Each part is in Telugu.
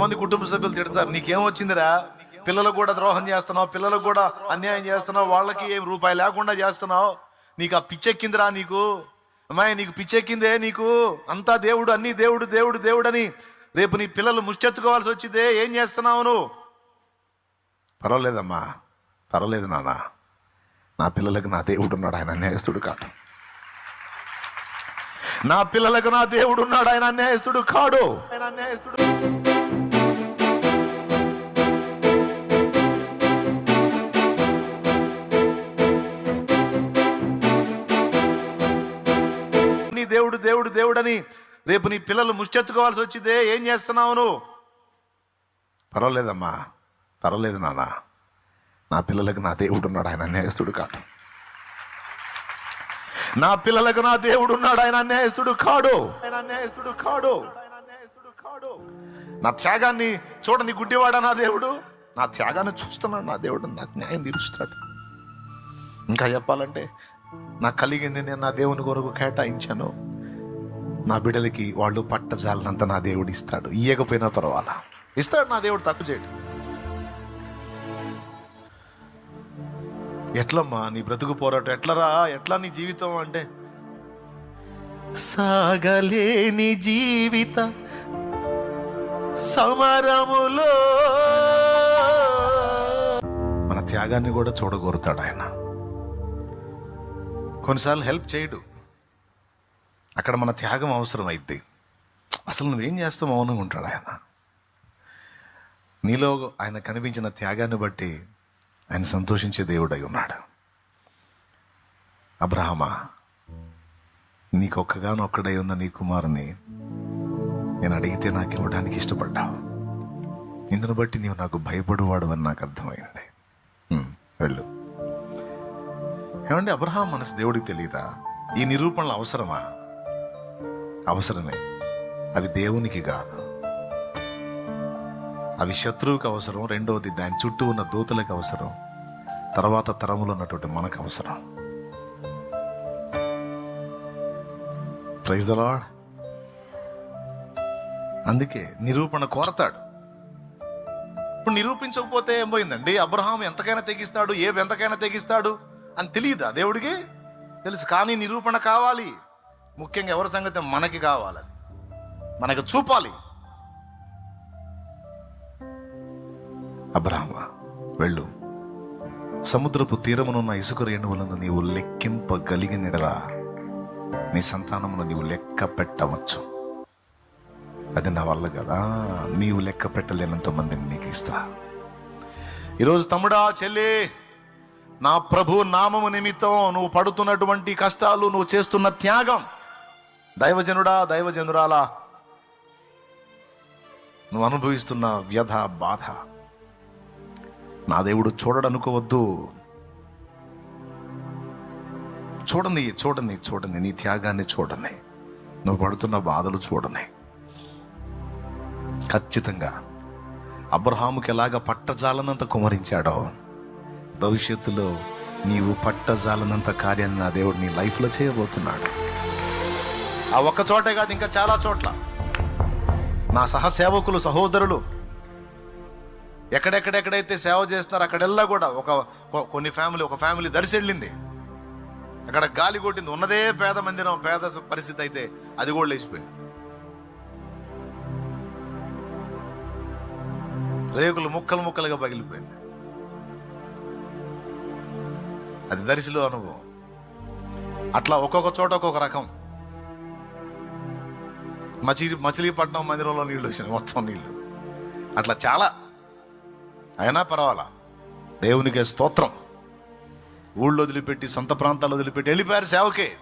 కొంతమంది కుటుంబ సభ్యులు తిడతారు నీకేమొచ్చిందిరా పిల్లలకు కూడా ద్రోహం చేస్తున్నావు పిల్లలకు కూడా అన్యాయం చేస్తున్నావు వాళ్ళకి ఏం రూపాయి లేకుండా చేస్తున్నావు? నీకు ఆ పిచ్చెక్కిందిరా నీకు? అమ్మాయి నీకు పిచ్చెక్కిందే నీకు? అంతా దేవుడు అన్ని దేవుడు దేవుడు దేవుడు అని రేపు నీ పిల్లలు ముష్టెత్తుకోవాల్సి వచ్చిందే ఏం చేస్తున్నావు నువ్వు? పర్వాలేదమ్మా పర్వాలేదు నాన్న. నా పిల్లలకు నా దేవుడు ఉన్నాడు ఆయన అన్యాయస్తుడు కాడు. నా పిల్లలకు నా దేవుడు ఉన్నాడు ఆయన అన్యాయస్తుడు కాడు. ఆయన అన్యాయస్తుడు దేవుడని రేపు నీ పిల్లలు ముష్టెత్తుకోవాల్సి వచ్చిందే ఏం చేస్తున్నావు నువ్వు? పర్వాలేదమ్మా పర్వాలేదు నాన్న. నా పిల్లలకు నా దేవుడు ఉన్నాడు ఆయన అన్యాయస్తుడు కాడు. నా పిల్లలకు నా దేవుడు ఉన్నాడు ఆయన అన్యాయస్తుడు కాడు. ఆయన అన్యాయస్తుడు కాడు. నా త్యాగాన్ని చూడని గుడ్డివాడా నా దేవుడు? నా త్యాగాన్ని చూస్తున్నాడు నా దేవుడు నాకు న్యాయం తీరుస్తాడు. ఇంకా చెప్పాలంటే నాకు కలిగింది నేను నా దేవుని కొరకు కేటాయించాను. నా బిడ్డలకి వాళ్ళు పట్టజాలనంత నా దేవుడు ఇస్తాడు. ఇయ్యకపోయినా పర్వాలా? ఇస్తాడు నా దేవుడు తప్పు చేయడు. ఎట్లమ్మా నీ బ్రతుకు పోరాటం ఎట్లరా? ఎట్లా నీ జీవితం అంటే? సాగలేని జీవిత సమరములో. మన త్యాగాన్ని కూడా చూడగోరుతాడు ఆయన. కొన్నిసార్లు హెల్ప్ చేయడు. అక్కడ మన త్యాగం అవసరమైద్ది. అసలు నువ్వేం చేస్తావు మౌనంగా ఉంటాడు ఆయన? నీలో ఆయన కనిపించిన త్యాగాన్ని బట్టి ఆయన సంతోషించే దేవుడై ఉన్నాడు. అబ్రహమా నీకొక్కగానొక్కడై ఉన్న నీ కుమారుని నేను అడిగితే నాకు ఇవ్వడానికి ఇష్టపడ్డావు. ఇందును బట్టి నీవు నాకు భయపడువాడు అని నాకు అర్థమైంది. వెళ్ళు. ఏమంటే అబ్రహాం మనసు దేవుడికి తెలియదా ఈ నిరూపణలు అవసరమా? అవసరమే. అవి దేవునికి కాదు అవి శత్రువుకి అవసరం రెండవది దాని చుట్టూ ఉన్న దూతలకు అవసరం తర్వాత తరములో ఉన్నటువంటి మనకు అవసరం. ప్రైజ్ ద లాడ్ అందుకే నిరూపణ కోరతాడు. ఇప్పుడు నిరూపించకపోతే ఏం పోయిందండి? అబ్రహాం ఎంతకైనా తెగిస్తాడు ఏ ఎంతకైనా తెగిస్తాడు అని తెలియదా దేవుడికి? తెలుసు కానీ నిరూపణ కావాలి. ముఖ్యంగా ఎవరి సంగతి మనకి కావాలి? మనకు చూపాలి. అబ్రహ్మ వెళ్ళు. సముద్రపు తీరమునున్న ఇసుక రేణువులను నీవు లెక్కింపగలిగినడలా నీ సంతానమును నీవు లెక్క పెట్టవచ్చు. అది నా వల్ల కదా. నీవు లెక్క పెట్టలేనంత మందిని నీకు ఇస్తా. ఈరోజు తమ్ముడా చెల్లి నా ప్రభు నామము నిమిత్తం నువ్వు పడుతున్నటువంటి కష్టాలు నువ్వు చేస్తున్న త్యాగం దైవజనుడా దైవజనురాలా నువ్వు అనుభవిస్తున్న వ్యధ బాధ నా దేవుడు చూడడనుకోవద్దు. చూడండి చూడండి చూడండి నీ త్యాగాన్ని చూడండి. నువ్వు పడుతున్న బాధలు చూడండి. ఖచ్చితంగా అబ్రహాముకి ఎలాగ పట్టజాలనంత కుమరించాడో భవిష్యత్తులో నీవు పట్టజాలనంత కార్యాన్ని నా దేవుడు నీ లైఫ్లో చేయబోతున్నాడు. ఆ ఒక్క చోటే కాదు ఇంకా చాలా చోట్ల. నా సహసేవకులు సహోదరులు ఎక్కడెక్కడెక్కడైతే సేవ చేస్తున్నారో అక్కడెల్లా కూడా ఒక కొన్ని ఫ్యామిలీ ఒక ఫ్యామిలీ దర్శి వెళ్ళింది అక్కడ గాలి కొట్టింది. ఉన్నదే పేద మందిరం పేద పరిస్థితి అయితే అది కూడా లేచిపోయింది. రేకులు ముక్కలు ముక్కలుగా పగిలిపోయింది. అది దరిశిలో అనుభవం. అట్లా ఒక్కొక్క చోట ఒక్కొక్క రకం. మచిలి మచిలీపట్నం మందిరంలో నీళ్ళు వచ్చినాయి మొత్తం నీళ్ళు. అట్లా చాలా. అయినా పర్వాలా? దేవునికే స్తోత్రం. ఊళ్ళో వదిలిపెట్టి సొంత ప్రాంతాల్లో వదిలిపెట్టి వెళ్ళిపోయారు సేవకే.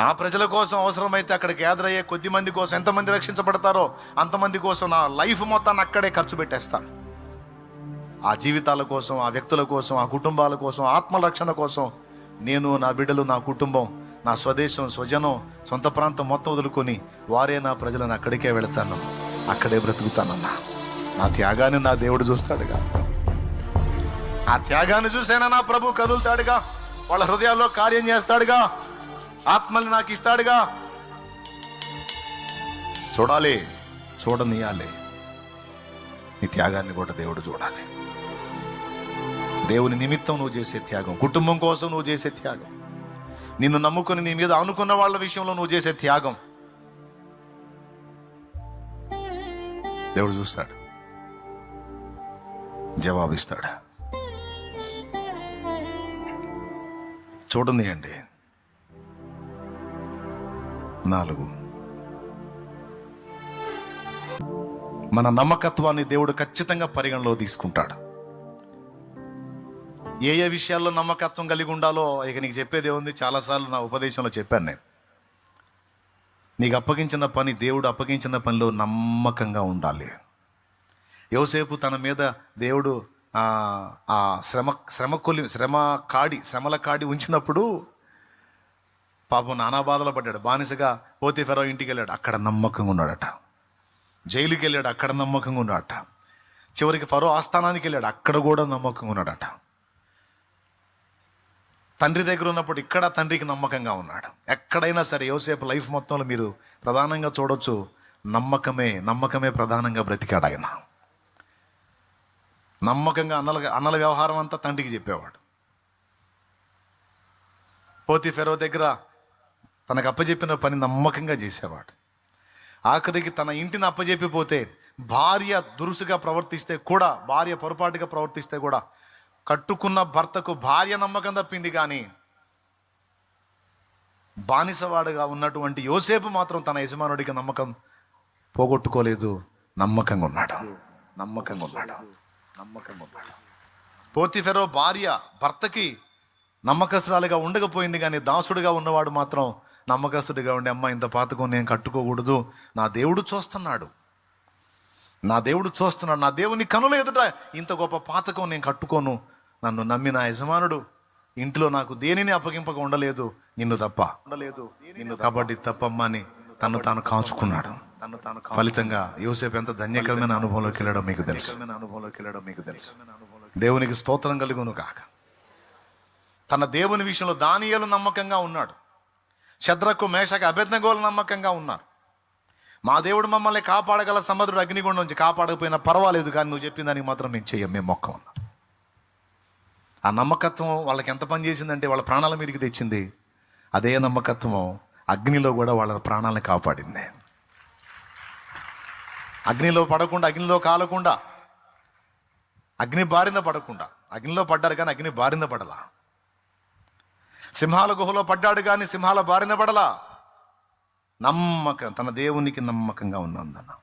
ఆ ప్రజల కోసం అవసరమైతే అక్కడ గ్యాదర్ అయ్యే కొద్ది మంది కోసం ఎంతమంది రక్షించబడతారో అంతమంది కోసం నా లైఫ్ మొత్తాన్ని అక్కడే ఖర్చు పెట్టేస్తాను. ఆ జీవితాల కోసం ఆ వ్యక్తుల కోసం ఆ కుటుంబాల కోసం ఆత్మరక్షణ కోసం నేను నా బిడ్డలు నా కుటుంబం నా స్వదేశం స్వజనం సొంత ప్రాంతం మొత్తం వదులుకొని వారే నా ప్రజలను అక్కడికే వెళతాను. అక్కడే బ్రతుకుతానన్నా. నా త్యాగాన్ని నా దేవుడు చూస్తాడుగా. ఆ త్యాగాన్ని చూసేనా నా ప్రభు? కదులుతాడుగా. వాళ్ళ హృదయాల్లో కార్యం చేస్తాడుగా. ఆత్మల్ని నాకు ఇస్తాడుగా. చూడాలి చూడనీయాలి. నీ త్యాగాన్ని కూడా దేవుడు చూడాలి. దేవుని నిమిత్తం నువ్వు చేసే త్యాగం కుటుంబం కోసం నువ్వు చేసే త్యాగం. నిన్ను నమ్ముకొని నీ మీద అనుకున్న వాళ్ళ విషయంలో నువ్వు చేసే త్యాగం. దేవుడు చూస్తాడు. జవాబిస్తాడు. చూడండి అండి. నాలుగు. మన నమ్మకత్వాన్ని దేవుడు ఖచ్చితంగా పరిగణలో తీసుకుంటాడు. ఏ ఏ విషయాల్లో నమ్మకత్వం కలిగి ఉండాలో ఇక నీకు చెప్పేది ఏముంది? చాలాసార్లు నా ఉపదేశంలో చెప్పాను నేను. నీకు అప్పగించిన పని దేవుడు అప్పగించిన పనిలో నమ్మకంగా ఉండాలి. యోసేపు తన మీద దేవుడు ఆ, శ్రమ శ్రమకొలి శ్రమ కాడి శ్రమల కాడి ఉంచినప్పుడు పాపం నానా బాధలు పడ్డాడు. బానిసగా పోతే ఫెరో ఇంటికి వెళ్ళాడు అక్కడ నమ్మకంగా ఉన్నాడట. జైలుకి వెళ్ళాడు అక్కడ నమ్మకంగా ఉన్నాడట. చివరికి ఫరో ఆస్థానానికి వెళ్ళాడు. అక్కడ కూడా నమ్మకంగా ఉన్నాడట. తండ్రి దగ్గర ఉన్నప్పుడు ఇక్కడ తండ్రికి నమ్మకంగా ఉన్నాడు. ఎక్కడైనా సరే యోసేపు లైఫ్ మొత్తంలో మీరు ప్రధానంగా చూడొచ్చు నమ్మకమే నమ్మకమే ప్రధానంగా బ్రతికాడు ఆయన. నమ్మకంగా అన్నల అన్నల వ్యవహారం అంతా తండ్రికి చెప్పేవాడు. పోతి ఫెరో దగ్గర తనకు అప్పచెప్పిన పని నమ్మకంగా చేసేవాడు. ఆఖరికి తన ఇంటిని అప్పచెప్పిపోతే భార్య దురుసుగా ప్రవర్తిస్తే కూడా భార్య పొరపాటుగా ప్రవర్తిస్తే కూడా కట్టుకున్న భర్తకు భార్య నమ్మకం తప్పింది కానీ బానిసవాడుగా ఉన్నటువంటి యోసేపు మాత్రం తన యజమానుడికి నమ్మకం పోగొట్టుకోలేదు. నమ్మకంగా ఉన్నాడు. నమ్మకంగా ఉన్నాడు. నమ్మకంగా ఉన్నాడు. పోతిఫెరో భార్య భర్తకి నమ్మకస్తురాలుగా ఉండకపోయింది కానీ దాసుడిగా ఉన్నవాడు మాత్రం నమ్మకస్తుడిగా ఉండి అమ్మ ఇంత పాతకం నేను కట్టుకోకూడదు. నా దేవుడు చూస్తున్నాడు. నా దేవుడు చూస్తున్నాడు. నా దేవుని కనుల ఎదుట ఇంత గొప్ప పాతకం నేను కట్టుకోను. నన్ను నమ్మి నా యజమానుడు ఇంట్లో నాకు దేనిని అప్పగింపక ఉండలేదు నిన్ను తప్ప. ఉండలేదు నిన్ను కాబట్టి తప్పమ్మ అని తను తాను కాచుకున్నాడు. తను తాను ఫలితంగా యోసేపు ఎంత ధన్యకరమైన అనుభవంలోకి వెళ్ళడం మీకు తెలుసు. అనుభవంలోకి వెళ్ళడం మీకు తెలుసు. దేవునికి స్తోత్రం కలుగును కాక తన దేవుని విషయంలో దానియేలు నమ్మకంగా ఉన్నాడు. శద్రకు మేషకు అభ్యర్థగోలు నమ్మకంగా ఉన్నారు. మా దేవుడు మమ్మల్ని కాపాడగల సముద్రుడు అగ్నిగుండం నుంచి కాపాడకపోయినా పర్వాలేదు కానీ నువ్వు చెప్పిన దానికి మాత్రం మేము చెయ్యం మేము మొక్క ఉన్నాం. ఆ నమ్మకత్వం వాళ్ళకి ఎంత పని చేసిందంటే వాళ్ళ ప్రాణాల మీదకి తెచ్చింది. అదే నమ్మకత్వం అగ్నిలో కూడా వాళ్ళ ప్రాణాలను కాపాడింది. అగ్నిలో పడకుండా అగ్నిలో కాలకుండా అగ్ని బారిన పడకుండా అగ్నిలో పడ్డారు కానీ అగ్ని బారిన పడలా. సింహాల గుహలో పడ్డాడు కానీ సింహాల బారిన పడలా. నమ్మకం తన దేవునికి నమ్మకంగా ఉన్నందున.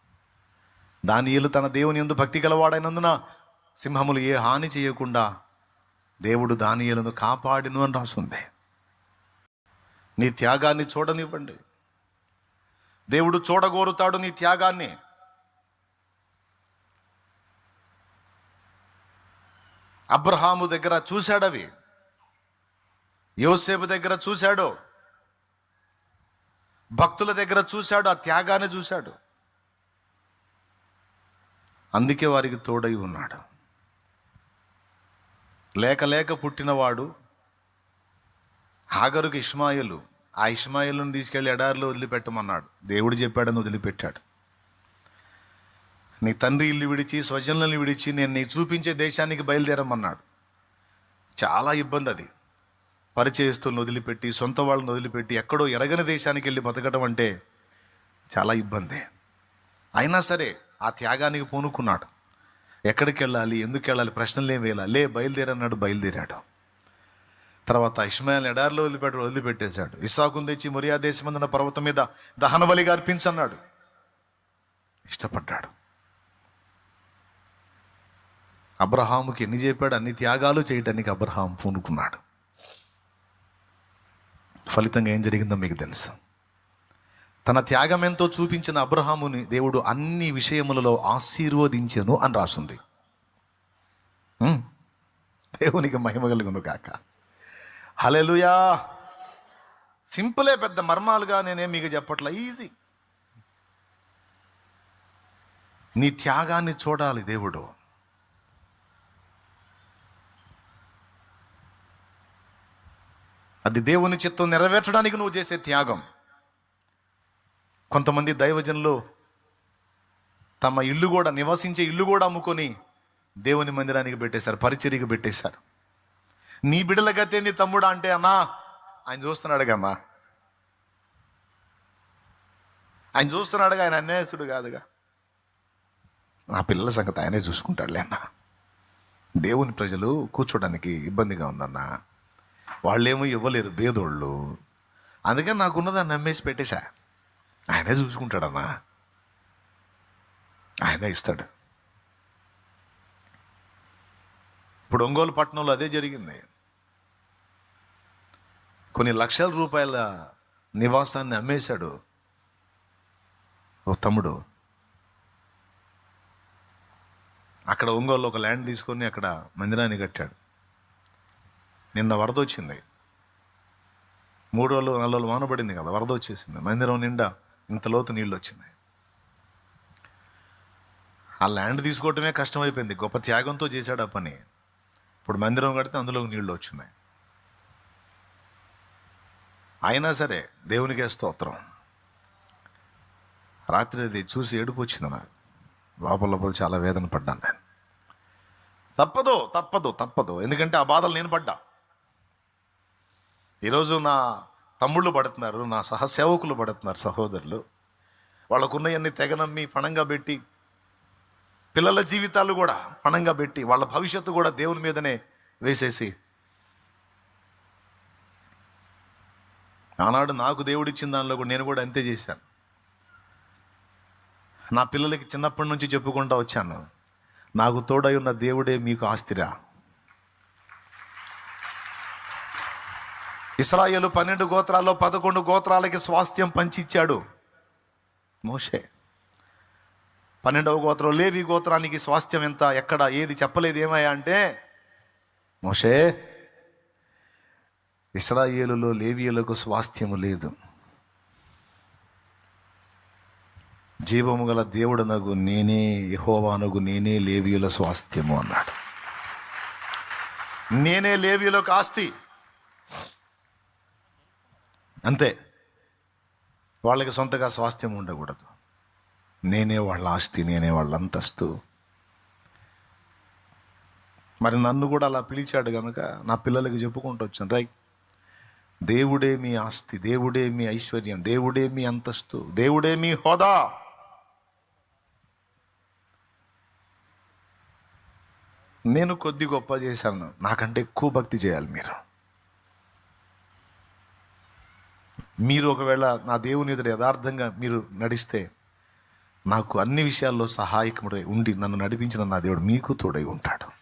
దానియేలు తన దేవుని ఎందు భక్తి గలవాడైనందున సింహములు ఏ హాని చేయకుండా దేవుడు దానియలను కాపాడిను అని రాసుంది. నీ త్యాగాన్ని చూడనివ్వండి. దేవుడు చూడగోరుతాడు నీ త్యాగాన్ని. అబ్రహాము దగ్గర చూశాడవి. యోసేపు దగ్గర చూశాడు. భక్తుల దగ్గర చూశాడు ఆ త్యాగాన్ని చూశాడు. అందుకే వారికి తోడై ఉన్నాడు. లేక లేక పుట్టినవాడు హాగరుకు ఇష్మాయిలు ఆ ఇష్మాయిలను తీసుకెళ్ళి ఎడారిలో వదిలిపెట్టమన్నాడు. దేవుడు చెప్పాడని వదిలిపెట్టాడు. నీ తండ్రి ఇల్లు విడిచి స్వజనులను విడిచి నేను నీ చూపించే దేశానికి బయలుదేరమన్నాడు. చాలా ఇబ్బంది అది పరిచయస్తులను వదిలిపెట్టి సొంత వాళ్ళని వదిలిపెట్టి ఎక్కడో ఎరగని దేశానికి వెళ్ళి బతకడం అంటే చాలా ఇబ్బంది. అయినా సరే ఆ త్యాగానికి పూనుకున్నాడు. ఎక్కడికి వెళ్ళాలి ఎందుకు వెళ్ళాలి ప్రశ్నలు ఏం వేయాలి? లే బయలుదేరన్నాడు బయలుదేరాడు. తర్వాత ఇస్మాయిల్ ఎడార్లో వదిలిపెట్ట వదిలిపెట్టేశాడు. ఇస్సాకుని తెచ్చి మొరియా దేశమందున పర్వతం మీద దహన బలిగా అర్పించన్నాడు. ఇష్టపడ్డాడు. అబ్రహాముకి ఎన్ని చెప్పాడు? అన్ని త్యాగాలు చేయటానికి అబ్రహాం పూనుకున్నాడు. ఫలితంగా ఏం జరిగిందో మీకు తెలుసు. తన త్యాగం ఎంతో చూపించిన అబ్రహాముని దేవుడు అన్ని విషయములలో ఆశీర్వదించెను అని రాసుంది. దేవునికి మహిమ కలుగును కాక హలెలుయా సింపులే పెద్ద మర్మాలుగా నేనే మీకు చెప్పట్ల? ఈజీ. నీ త్యాగాన్ని చూడాలి దేవుడు. అది దేవుని చిత్తం నెరవేర్చడానికి నువ్వు చేసే త్యాగం. కొంతమంది దైవజనులు తమ ఇల్లు కూడా నివసించే ఇల్లు కూడా అమ్ముకొని దేవుని మందిరానికి పెట్టేశారు పరిచర్యకి పెట్టేశారు. నీ బిడ్డల గతే నీ తమ్ముడా అంటే అన్నా ఆయన చూస్తున్నాడు కమ్మా ఆయన చూస్తున్నాడుగా ఆయన అన్యాయసుడు కాదుగా. నా పిల్లల సంగతి ఆయనే చూసుకుంటాడులే అన్న. దేవుని ప్రజలు కూర్చోడానికి ఇబ్బందిగా ఉందన్న. వాళ్ళేమో ఇవ్వలేరు బేదోళ్ళు. అందుకని నాకున్నదాన్ని నమ్మేసి పెట్టేశా. ఆయనే చూసుకుంటాడన్నా. ఆయనే ఇస్తాడు. ఇప్పుడు ఒంగోలు పట్టణంలో అదే జరిగింది. కొన్ని లక్షల రూపాయల నివాసాన్ని అమ్మేశాడు ఓ తమ్ముడు. అక్కడ ఒంగోలు ఒక ల్యాండ్ తీసుకొని అక్కడ మందిరాన్ని కట్టాడు. నిన్న వరద వచ్చింది. మూడు రోజులు నాలుగు రోజులు వాన పడింది కదా వరద వచ్చేసింది. మందిరం నిండా ఇంత లోతు నీళ్ళు వచ్చినాయి ఆ ల్యాండ్ తీసుకోవటమే కష్టమైపోయింది. గొప్ప త్యాగంతో చేశాడు ఆ పని. ఇప్పుడు మందిరం కడితే అందులో నీళ్ళు వచ్చినాయి అయినా సరే దేవునికే స్తోత్రం. రాత్రి అది చూసి ఏడుపు వచ్చింది నాకు. లోపల లోపల చాలా వేదన పడ్డాను నేను. తప్పదు తప్పదు తప్పదు. ఎందుకంటే ఆ బాధలు నేను పడ్డా. ఈరోజు నా తమ్ముళ్ళు పడుతున్నారు నా సహసేవకులు పడుతున్నారు సహోదరులు. వాళ్ళకున్నవన్నీ తెగనమ్మి పణంగా పెట్టి పిల్లల జీవితాలు కూడా పణంగా పెట్టి వాళ్ళ భవిష్యత్తు కూడా దేవుని మీదనే వేసేసి ఆనాడు నాకు దేవుడిచ్చిన దానిలో కూడా నేను కూడా అంతే చేశాను. నా పిల్లలకి చిన్నప్పటి నుంచి చెప్పుకుంటూ వచ్చాను. నాకు తోడై ఉన్న దేవుడే మీకు ఆస్తిరా. ఇస్రాయేలు పన్నెండు గోత్రాల్లో పదకొండు గోత్రాలకి స్వాస్థ్యం పంచిచ్చాడు. మోషే. పన్నెండవ గోత్రం లేవి గోత్రానికి స్వాస్థ్యం ఎంత? ఎక్కడ? ఏది చెప్పలేదు? ఏమయ్యా అంటే మోషే ఇస్రాయేలులో లేవీయులకు స్వాస్థ్యము లేదు. జీవము గల దేవుడనగు నేనే యహోవానగు నేనే లేవీయుల స్వాస్థ్యము అన్నాడు. నేనే లేవీయులకు ఆస్తి. అంతే. వాళ్ళకి సొంతగా స్వాస్థ్యం ఉండకూడదు. నేనే వాళ్ళ ఆస్తి నేనే వాళ్ళ అంతస్తు. మరి నన్ను కూడా అలా పిలిచాడు కనుక నా పిల్లలకి చెప్పుకుంటూ వచ్చాను రైట్ దేవుడే మీ ఆస్తి దేవుడే మీ ఐశ్వర్యం దేవుడే మీ అంతస్తు దేవుడే మీ హోదా. నేను కొద్ది గొప్ప చేశాను. నాకంటే ఎక్కువ భక్తి చేయాలి మీరు. మీరు ఒకవేళ నా దేవుని ఎదుట యథార్థంగా మీరు నడిస్తే నాకు అన్ని విషయాల్లో సహాయకుడై ఉండి నన్ను నడిపించిన నా దేవుడు మీకు తోడై ఉంటాడు.